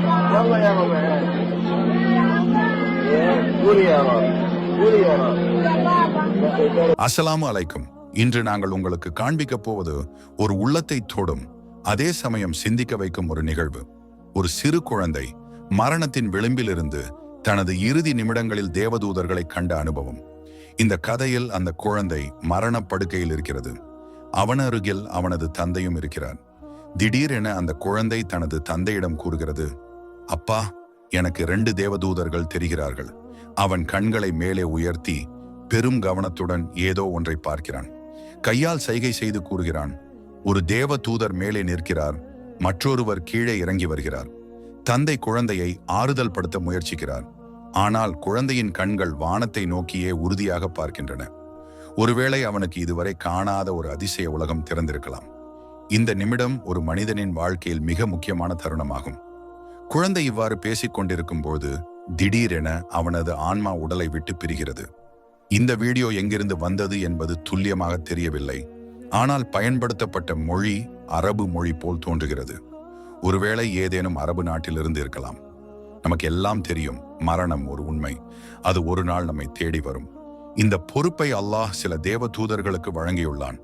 يلا يا بابا قولي يا بابا قولي يا بابا அஸ்ஸலாமு அலைக்கும் இன்று நாங்கள் உங்களுக்கு காண்பிக்க போவது ஒரு உள்ளத்தை தொடும் அதே சமயம் சிந்திக்க வைக்கும் ஒரு நிகழ்வு ஒரு சிறு குழந்தை மரணத்தின் விளிம்பிலிருந்து தனது இறுதி நிமிடங்களில் தேவதூதர்களை கண்ட அனுபவம் இந்த கதையில் அந்த குழந்தை மரணப்படுக்கையில் இருக்கிறது அவன் அருகில் அவனது தந்தையும் இருக்கிறார் திடீரென அந்த குழந்தை தனது தந்தையிடம் கூறுகிறது அப்பா எனக்கு ரெண்டு தேவதூதர்கள் தெரிகிறார்கள். அவன் கண்களை மேலே உயர்த்தி பெரும் கவனத்துடன் ஏதோ ஒன்றை பார்க்கிறான். கையால் சைகை செய்து கூறுகிறான் ஒரு தேவ தூதர் மேலே நிற்கிறார் மற்றொருவர் கீழே இறங்கி வருகிறார். தந்தை குழந்தையை ஆறுதல் படுத்த முயற்சிக்கிறார். ஆனால் குழந்தையின் கண்கள் வானத்தை நோக்கியே உறுதியாக பார்க்கின்றன. ஒருவேளை அவனுக்கு இதுவரை காணாத ஒரு அதிசய உலகம் திறந்திருக்கலாம். இந்த நிமிடம் ஒரு மனிதனின் வாழ்க்கையில் மிக முக்கியமான தருணமாகும். குழந்தை இவ்வாறு பேசிக் கொண்டிருக்கும் போது திடீரென அவனது ஆன்மா உடலை விட்டு பிரிகிறது. இந்த வீடியோ எங்கிருந்து வந்தது என்பது துல்லியமாக தெரியவில்லை. ஆனால் பயன்படுத்தப்பட்ட மொழி அரபு மொழி போல் தோன்றுகிறது. ஒருவேளை ஏதேனும் அரபு நாட்டிலிருந்து இருக்கலாம். நமக்கு எல்லாம் தெரியும் மரணம் ஒரு உண்மை. அது ஒரு நாள் நம்மை தேடி வரும். இந்த பொறுப்பை அல்லாஹ் சில தேவ தூதர்களுக்கு வழங்கியுள்ளான்.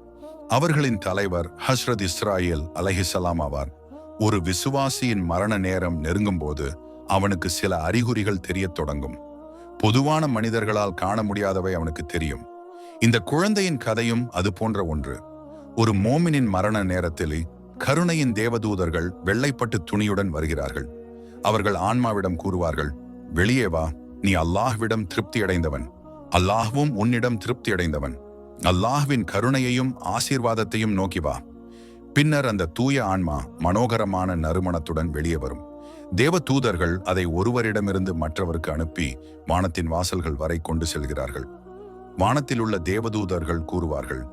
அவர்களின் தலைவர் ஹஸ்ரத் இஸ்ராயில் அலஹிசலாம் ஆவார். ஒரு விசுவாசியின் மரண நேரம் நெருங்கும்போது அவனுக்கு சில அறிகுறிகள் தெரியத் தொடங்கும். பொதுவான மனிதர்களால் காண முடியாதவை அவனுக்கு தெரியும். இந்த குழந்தையின் கதையும் அது போன்ற ஒன்று. ஒரு மோமினின் மரண நேரத்தில் கருணையின் தேவதூதர்கள் வெள்ளைப்பட்டு துணியுடன் வருகிறார்கள். அவர்கள் ஆன்மாவிடம் கூறுவார்கள் வெளியே வா நீ அல்லாஹ்விடம் திருப்தி அடைந்தவன். அல்லாஹ்வும் உன்னிடம் திருப்தி அடைந்தவன். அல்லாஹ்வின் கருணையையும் ஆசீர்வாதத்தையும் நோக்கி வா. பின்னர் அந்த தூய ஆன்மா மனோகரமான நறுமணத்துடன் வெளியே வரும். தேவ தூதர்கள் அதை ஒருவரிடமிருந்து மற்றவருக்கு அனுப்பி வானத்தின் வாசல்கள் வரை கொண்டு செல்கிறார்கள். வானத்தில் உள்ள தேவதூதர்கள் கூறுவார்கள்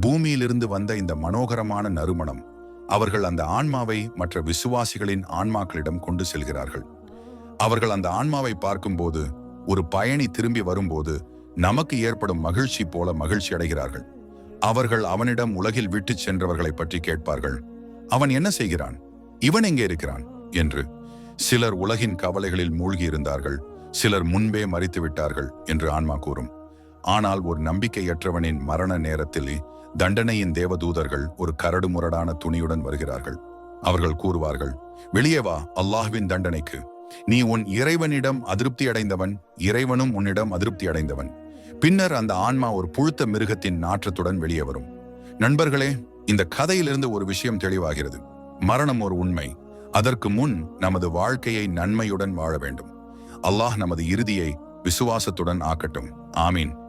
பூமியிலிருந்து வந்த இந்த மனோகரமான நறுமணம் அவர்கள் அந்த ஆன்மாவை மற்ற விசுவாசிகளின் ஆன்மாக்களிடம் கொண்டு செல்கிறார்கள். அவர்கள் அந்த ஆன்மாவை பார்க்கும்போது ஒரு பயணி திரும்பி வரும்போது நமக்கு ஏற்படும் மகிழ்ச்சி போல மகிழ்ச்சி அடைகிறார்கள் அவர்கள் அவனிடம் உலகில் விட்டுச் சென்றவர்களை பற்றி கேட்பார்கள். அவன் என்ன செய்கிறான்? இவன் எங்கே இருக்கிறான்? என்று. சிலர் உலகின் கவலைகளில் மூழ்கியிருந்தார்கள் சிலர் முன்பே மறித்து விட்டார்கள் என்று ஆன்மா கூறும். ஆனால் ஒரு நம்பிக்கையற்றவனின் மரண நேரத்தில் தண்டனையின் தேவதூதர்கள் ஒரு கரடு முரடான துணியுடன் வருகிறார்கள். அவர்கள் கூறுவார்கள் வெளியே வா அல்லாஹ்வின் தண்டனைக்கு. நீ உன் இறைவனிடம் அதிருப்தி அடைந்தவன் இறைவனும் உன்னிடம் அதிருப்தி அடைந்தவன் பின்னர் அந்த ஆன்மா ஒரு புழுத்த மிருகத்தின் நாற்றத்துடன் வெளியே வரும். நண்பர்களே இந்த கதையிலிருந்து ஒரு விஷயம் தெளிவாகிறது. மரணம் ஒரு உண்மை. அதற்கு முன் நமது வாழ்க்கையை நன்மையுடன் வாழ வேண்டும். அல்லாஹ் நமது இறுதியை விசுவாசத்துடன் ஆக்கட்டும். ஆமீன்.